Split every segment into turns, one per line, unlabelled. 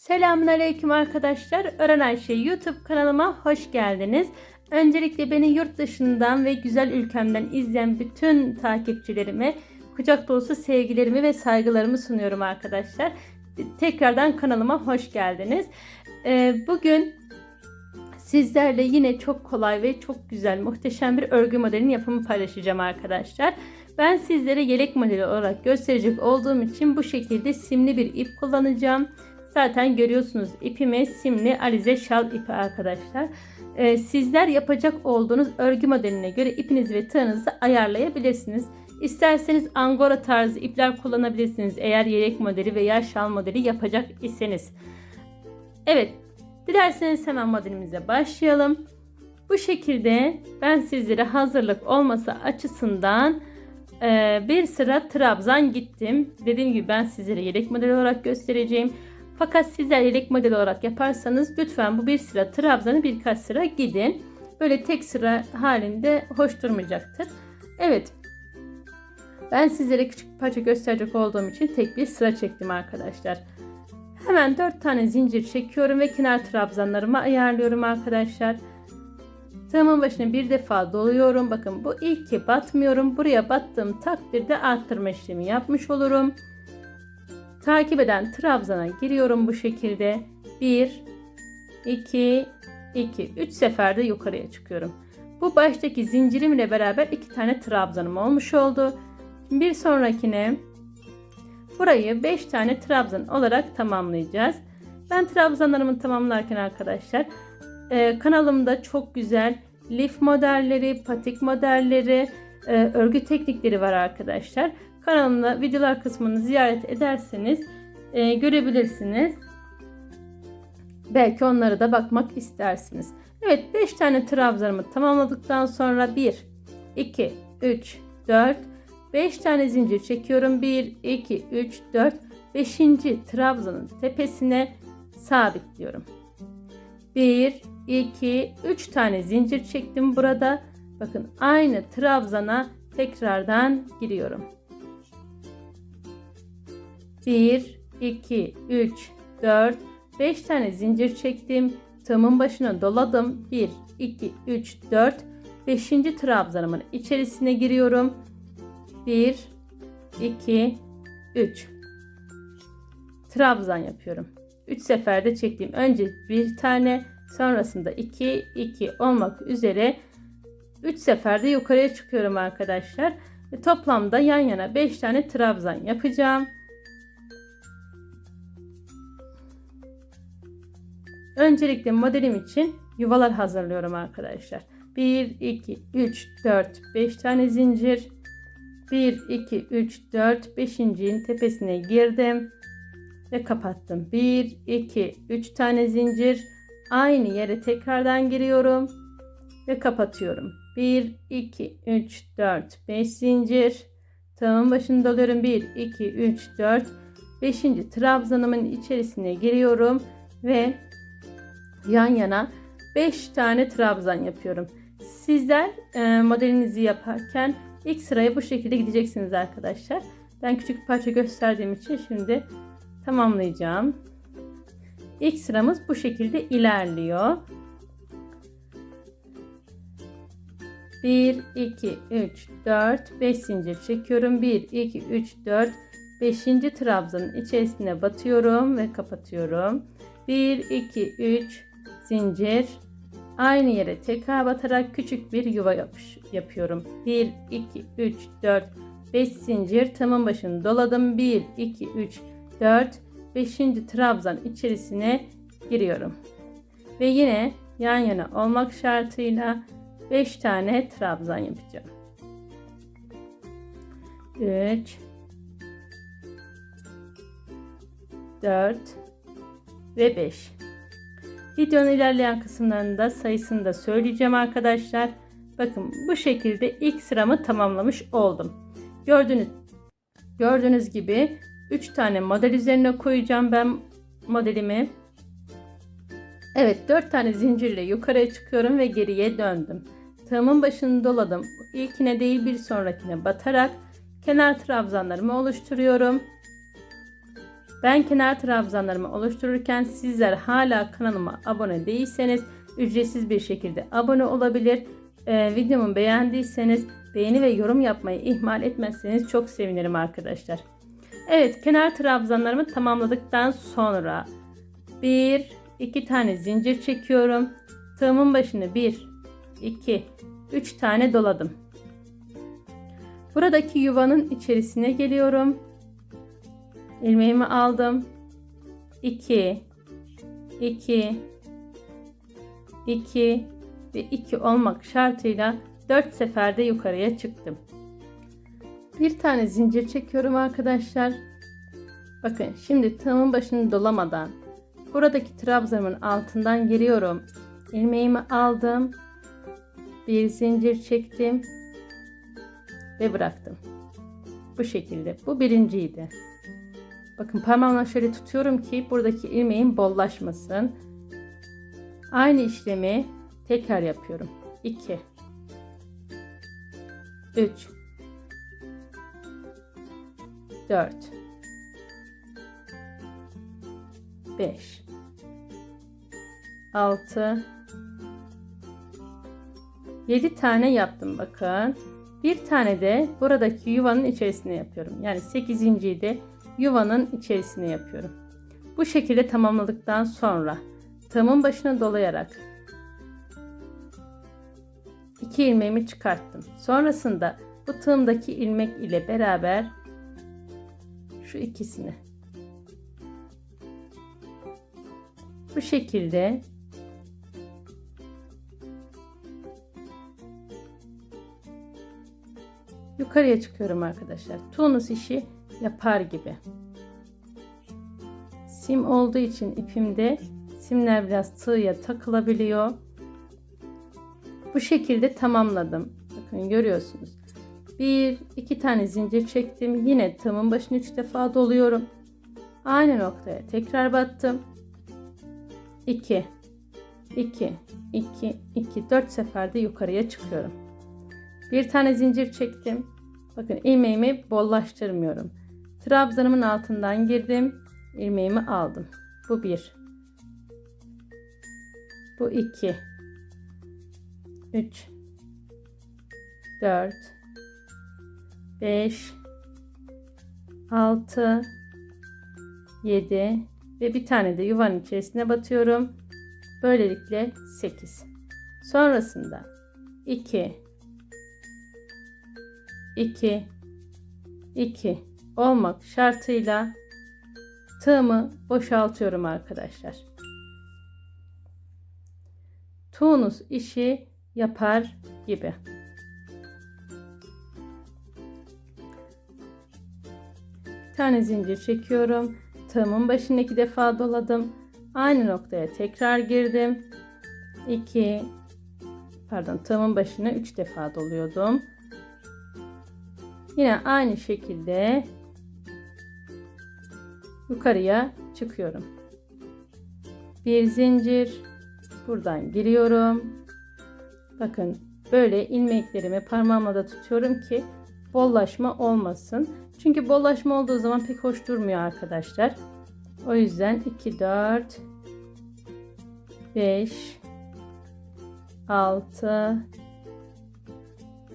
Selamünaleyküm arkadaşlar. Öğren Ayşe YouTube kanalıma hoş geldiniz. Öncelikle beni yurt dışından ve güzel ülkemden izleyen bütün takipçilerime kucak dolusu sevgilerimi ve saygılarımı sunuyorum arkadaşlar. Tekrardan kanalıma hoş geldiniz. Ee, bugün sizlerle yine çok kolay ve çok güzel, muhteşem bir örgü modelinin yapımı paylaşacağım arkadaşlar. Ben sizlere yelek modeli olarak gösterecek olduğum için bu şekilde simli bir ip kullanacağım. Zaten görüyorsunuz ipimi simli alize şal ipi arkadaşlar. Ee, sizler yapacak olduğunuz örgü modeline göre ipinizi ve tığınızı ayarlayabilirsiniz. İsterseniz angora tarzı ipler kullanabilirsiniz eğer yelek modeli veya şal modeli yapacak iseniz. Evet, dilerseniz hemen modelimize başlayalım. Bu şekilde ben sizlere hazırlık olması açısından e, bir sıra trabzan gittim. Dediğim gibi ben sizlere yelek modeli olarak göstereceğim. Fakat sizler yelek model olarak yaparsanız lütfen bu bir sıra trabzanı birkaç sıra gidin. Böyle tek sıra halinde hoş durmayacaktır. Evet. Ben sizlere küçük bir parça gösterecek olduğum için tek bir sıra çektim arkadaşlar. Hemen 4 tane zincir çekiyorum ve kenar trabzanlarımı ayarlıyorum arkadaşlar. Tığımın başına bir defa doluyorum. Bakın bu ilki batmıyorum. Buraya battığım takdirde arttırma işlemi yapmış olurum. Takip eden trabzana giriyorum bu şekilde. 1 2 2 3 seferde yukarıya çıkıyorum. Bu baştaki zincirimle beraber iki tane trabzanım olmuş oldu. Bir sonrakine burayı 5 tane trabzan olarak tamamlayacağız. Ben trabzanlarımı tamamlarken arkadaşlar e, kanalımda çok güzel lif modelleri, patik modelleri, e, örgü teknikleri var arkadaşlar. Kanalımda videolar kısmını ziyaret ederseniz e, görebilirsiniz. Belki onlara da bakmak istersiniz. Evet 5 tane trabzanımı tamamladıktan sonra 1, 2, 3, 4, 5 tane zincir çekiyorum. 1, 2, 3, 4, 5. trabzanın tepesine sabitliyorum. 1, 2, 3 tane zincir çektim burada. Bakın aynı trabzana tekrardan giriyorum. 1, 2, 3, 4, 5 tane zincir çektim. Tığımın başına doladım. 1, 2, 3, 4, 5. trabzanımın içerisine giriyorum. 1, 2, 3. Trabzan yapıyorum. 3 seferde çektiğim önce bir tane sonrasında 2, 2 olmak üzere 3 seferde yukarıya çıkıyorum arkadaşlar. Ve toplamda yan yana 5 tane trabzan yapacağım. Öncelikle modelim için yuvalar hazırlıyorum arkadaşlar. 1, 2, 3, 4, 5 tane zincir. 1, 2, 3, 4, 5.'in tepesine girdim. Ve kapattım. 1, 2, 3 tane zincir. Aynı yere tekrardan giriyorum. Ve kapatıyorum. 1, 2, 3, 4, 5 zincir. Tığımın başını doluyorum. 1, 2, 3, 4, 5. trabzanımın içerisine giriyorum. Ve yan yana 5 tane trabzan yapıyorum. Sizler e, modelinizi yaparken ilk sıraya bu şekilde gideceksiniz arkadaşlar. Ben küçük bir parça gösterdiğim için şimdi tamamlayacağım. İlk sıramız bu şekilde ilerliyor. 1, 2, 3, 4, 5 zincir çekiyorum. 1, 2, 3, 4, 5. trabzanın içerisine batıyorum ve kapatıyorum. 1, 2, 3, zincir. Aynı yere tekrar batarak küçük bir yuva yapış, yapıyorum. 1, 2, 3, 4, 5 zincir. Tamın başını doladım. 1, 2, 3, 4, 5. trabzan içerisine giriyorum. Ve yine yan yana olmak şartıyla 5 tane trabzan yapacağım. 3 4 ve 5 Videonun ilerleyen kısımlarında sayısını da söyleyeceğim arkadaşlar. Bakın bu şekilde ilk sıramı tamamlamış oldum. Gördüğünüz gördüğünüz gibi 3 tane model üzerine koyacağım ben modelimi. Evet 4 tane zincirle yukarıya çıkıyorum ve geriye döndüm. Tığımın başını doladım. İlkine değil bir sonrakine batarak kenar trabzanlarımı oluşturuyorum. Ben kenar trabzanlarımı oluştururken sizler hala kanalıma abone değilseniz ücretsiz bir şekilde abone olabilir. Ee, videomu beğendiyseniz beğeni ve yorum yapmayı ihmal etmezseniz çok sevinirim arkadaşlar. Evet kenar trabzanlarımı tamamladıktan sonra bir iki tane zincir çekiyorum. Tığımın başını 1 2 3 tane doladım. Buradaki yuvanın içerisine geliyorum. İlmeğimi aldım. 2 2 2 ve 2 olmak şartıyla 4 seferde yukarıya çıktım. Bir tane zincir çekiyorum arkadaşlar. Bakın şimdi tığımın başını dolamadan buradaki trabzanımın altından giriyorum. İlmeğimi aldım. Bir zincir çektim ve bıraktım. Bu şekilde. Bu birinciydi. Bakın parmağımla şöyle tutuyorum ki buradaki ilmeğin bollaşmasın. Aynı işlemi tekrar yapıyorum. 2 3 4 5 6 7 tane yaptım bakın. Bir tane de buradaki yuvanın içerisine yapıyorum. Yani 8. de yuvanın içerisine yapıyorum. Bu şekilde tamamladıktan sonra tığımın başına dolayarak iki ilmeğimi çıkarttım. Sonrasında bu tığımdaki ilmek ile beraber şu ikisini bu şekilde yukarıya çıkıyorum arkadaşlar. Tunus işi yapar gibi. Sim olduğu için ipimde simler biraz tığya takılabiliyor. Bu şekilde tamamladım. Bakın görüyorsunuz. Bir, iki tane zincir çektim. Yine tığımın başını üç defa doluyorum. Aynı noktaya tekrar battım. 2 2 2 2 4 seferde yukarıya çıkıyorum. Bir tane zincir çektim. Bakın ilmeğimi bollaştırmıyorum. Trabzanımın altından girdim. ilmeğimi aldım. Bu bir. Bu iki. Üç. Dört. Beş. Altı. Yedi. Ve bir tane de yuvanın içerisine batıyorum. Böylelikle sekiz. Sonrasında iki. 2 2 olmak şartıyla tığımı boşaltıyorum arkadaşlar. Tunus işi yapar gibi. Bir tane zincir çekiyorum. Tığımın başını iki defa doladım. Aynı noktaya tekrar girdim. 2 pardon tığımın başına 3 defa doluyordum. Yine aynı şekilde yukarıya çıkıyorum. Bir zincir buradan giriyorum. Bakın böyle ilmeklerimi parmağımla da tutuyorum ki bollaşma olmasın. Çünkü bollaşma olduğu zaman pek hoş durmuyor arkadaşlar. O yüzden 2 4 5 6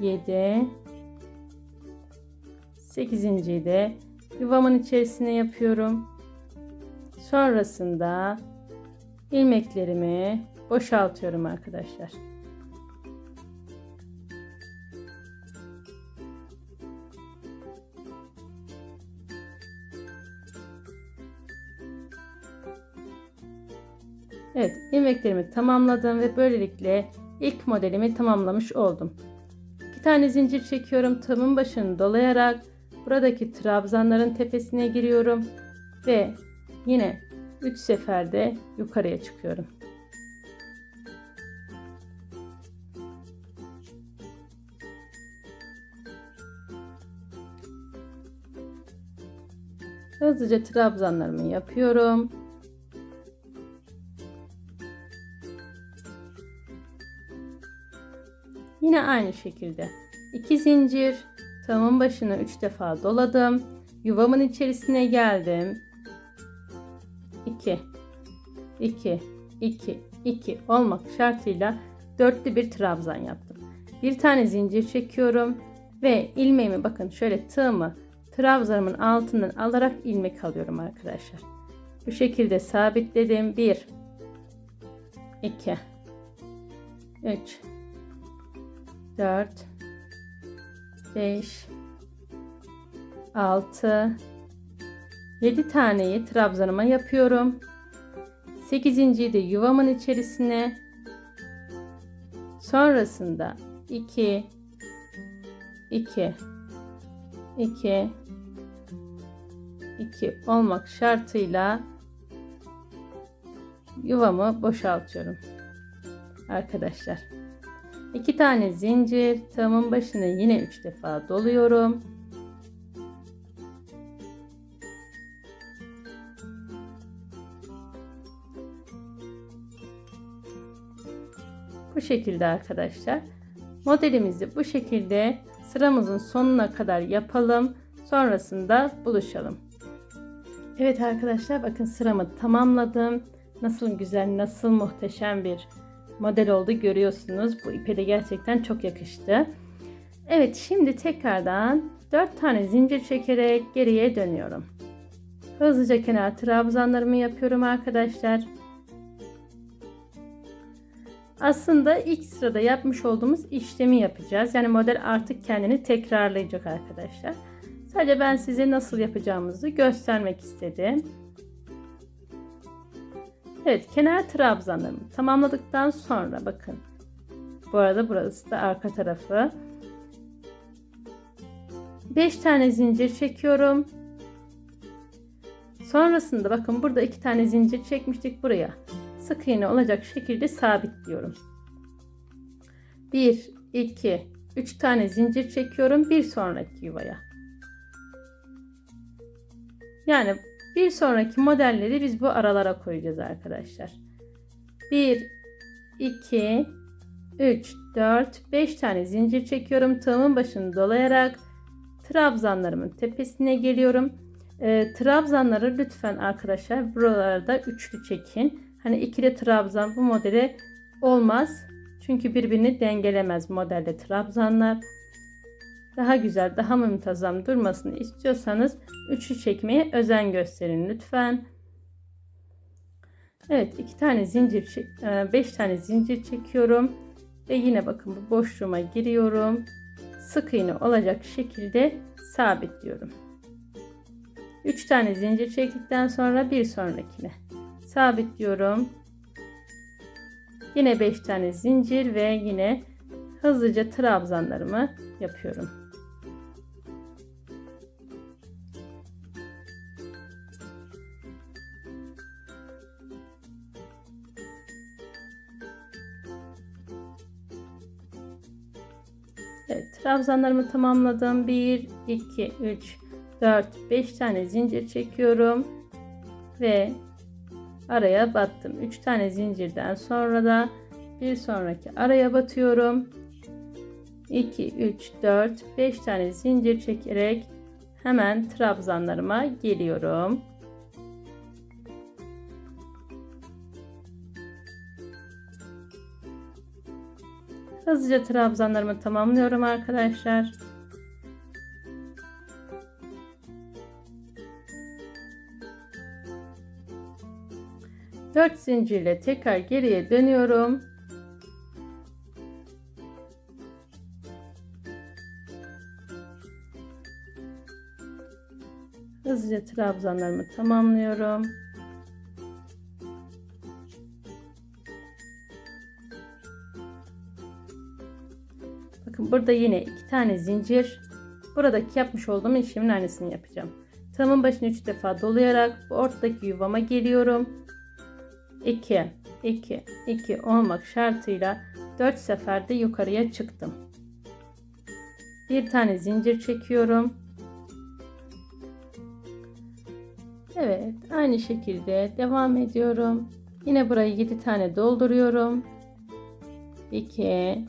7 8. de yuvamın içerisine yapıyorum. Sonrasında ilmeklerimi boşaltıyorum arkadaşlar. Evet ilmeklerimi tamamladım ve böylelikle ilk modelimi tamamlamış oldum. İki tane zincir çekiyorum tığımın başını dolayarak Buradaki trabzanların tepesine giriyorum ve yine 3 seferde yukarıya çıkıyorum. Hızlıca trabzanlarımı yapıyorum. Yine aynı şekilde 2 zincir Tığımın başını 3 defa doladım. Yuvamın içerisine geldim. 2 2 2 olmak şartıyla dörtlü bir trabzan yaptım. Bir tane zincir çekiyorum ve ilmeğimi bakın şöyle tığımı trabzanımın altından alarak ilmek alıyorum arkadaşlar. Bu şekilde sabitledim. 1 2 3 4 5 6 7 taneyi trabzanıma yapıyorum. 8. de yuvamın içerisine sonrasında 2 2 2 2 olmak şartıyla yuvamı boşaltıyorum. Arkadaşlar. 2 tane zincir, tığımın başına yine 3 defa doluyorum. Bu şekilde arkadaşlar. Modelimizi bu şekilde sıramızın sonuna kadar yapalım. Sonrasında buluşalım. Evet arkadaşlar bakın sıramı tamamladım. Nasıl güzel, nasıl muhteşem bir model oldu görüyorsunuz. Bu ipe de gerçekten çok yakıştı. Evet şimdi tekrardan 4 tane zincir çekerek geriye dönüyorum. Hızlıca kenar trabzanlarımı yapıyorum arkadaşlar. Aslında ilk sırada yapmış olduğumuz işlemi yapacağız. Yani model artık kendini tekrarlayacak arkadaşlar. Sadece ben size nasıl yapacağımızı göstermek istedim. Evet kenar trabzanlarımı tamamladıktan sonra bakın. Bu arada burası da arka tarafı. 5 tane zincir çekiyorum. Sonrasında bakın burada 2 tane zincir çekmiştik buraya. Sık iğne olacak şekilde sabitliyorum. 1 2 3 tane zincir çekiyorum bir sonraki yuvaya. Yani bir sonraki modelleri biz bu aralara koyacağız arkadaşlar. 1 2 3 4 5 tane zincir çekiyorum. Tığımın başını dolayarak trabzanlarımın tepesine geliyorum. E, trabzanları lütfen arkadaşlar buralarda üçlü çekin. Hani ikili trabzan bu modele olmaz. Çünkü birbirini dengelemez modelde trabzanlar. Daha güzel, daha muntazam durmasını istiyorsanız üçlü çekmeye özen gösterin lütfen. Evet, iki tane zincir, e, beş tane zincir çekiyorum ve yine bakın bu boşluğuma giriyorum. Sık iğne olacak şekilde sabitliyorum. 3 tane zincir çektikten sonra bir sonrakine sabitliyorum. Yine 5 tane zincir ve yine hızlıca trabzanlarımı yapıyorum. Evet, trabzanlarımı tamamladım. 1 2 3 4 5 tane zincir çekiyorum ve araya battım. 3 tane zincirden sonra da bir sonraki araya batıyorum. 2 3 4 5 tane zincir çekerek hemen trabzanlarıma geliyorum. Hızlıca trabzanlarımı tamamlıyorum arkadaşlar. 4 zincirle tekrar geriye dönüyorum. Hızlıca trabzanlarımı tamamlıyorum. Bakın burada yine iki tane zincir. Buradaki yapmış olduğum işlemin aynısını yapacağım. Tığımın başını 3 defa dolayarak bu ortadaki yuvama geliyorum. 2, 2, 2 olmak şartıyla 4 seferde yukarıya çıktım. Bir tane zincir çekiyorum. Evet, aynı şekilde devam ediyorum. Yine burayı 7 tane dolduruyorum. 2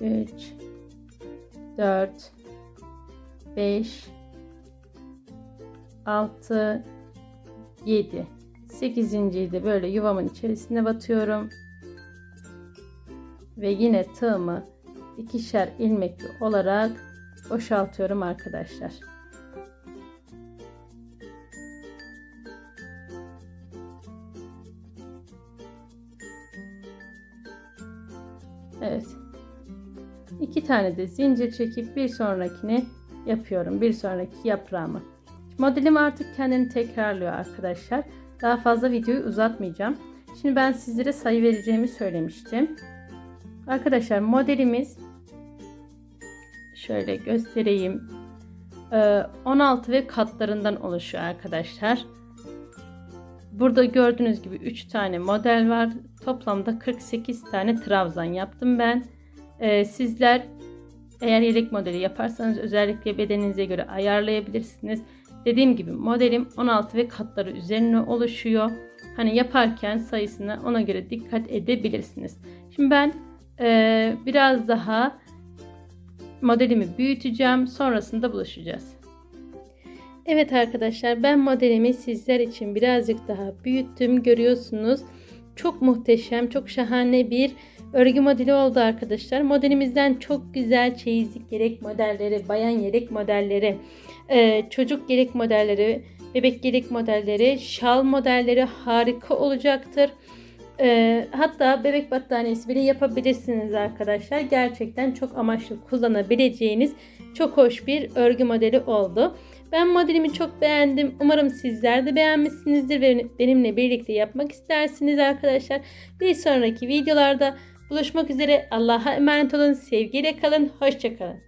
3 4 5 6 7 8 zinciri de böyle yuvamın içerisine batıyorum. Ve yine tığımı ikişer ilmekli olarak boşaltıyorum arkadaşlar. Evet. İki tane de zincir çekip bir sonrakini yapıyorum. Bir sonraki yaprağımı. Modelim artık kendini tekrarlıyor arkadaşlar. Daha fazla videoyu uzatmayacağım. Şimdi ben sizlere sayı vereceğimi söylemiştim. Arkadaşlar modelimiz şöyle göstereyim. 16 ve katlarından oluşuyor arkadaşlar. Burada gördüğünüz gibi 3 tane model var. Toplamda 48 tane trabzan yaptım ben. Ee, sizler eğer yelek modeli yaparsanız özellikle bedeninize göre ayarlayabilirsiniz. Dediğim gibi modelim 16 ve katları üzerine oluşuyor. Hani yaparken sayısına ona göre dikkat edebilirsiniz. Şimdi ben e, biraz daha modelimi büyüteceğim. Sonrasında buluşacağız. Evet arkadaşlar ben modelimi sizler için birazcık daha büyüttüm. Görüyorsunuz. Çok muhteşem, çok şahane bir örgü modeli oldu arkadaşlar. Modelimizden çok güzel çeyizlik yelek modelleri, bayan yelek modelleri, e, çocuk yelek modelleri, bebek yelek modelleri, şal modelleri harika olacaktır. E, hatta bebek battaniyesi bile yapabilirsiniz arkadaşlar. Gerçekten çok amaçlı kullanabileceğiniz çok hoş bir örgü modeli oldu. Ben modelimi çok beğendim. Umarım sizler de beğenmişsinizdir ve benimle birlikte yapmak istersiniz arkadaşlar. Bir sonraki videolarda buluşmak üzere. Allah'a emanet olun. Sevgiyle kalın. Hoşçakalın.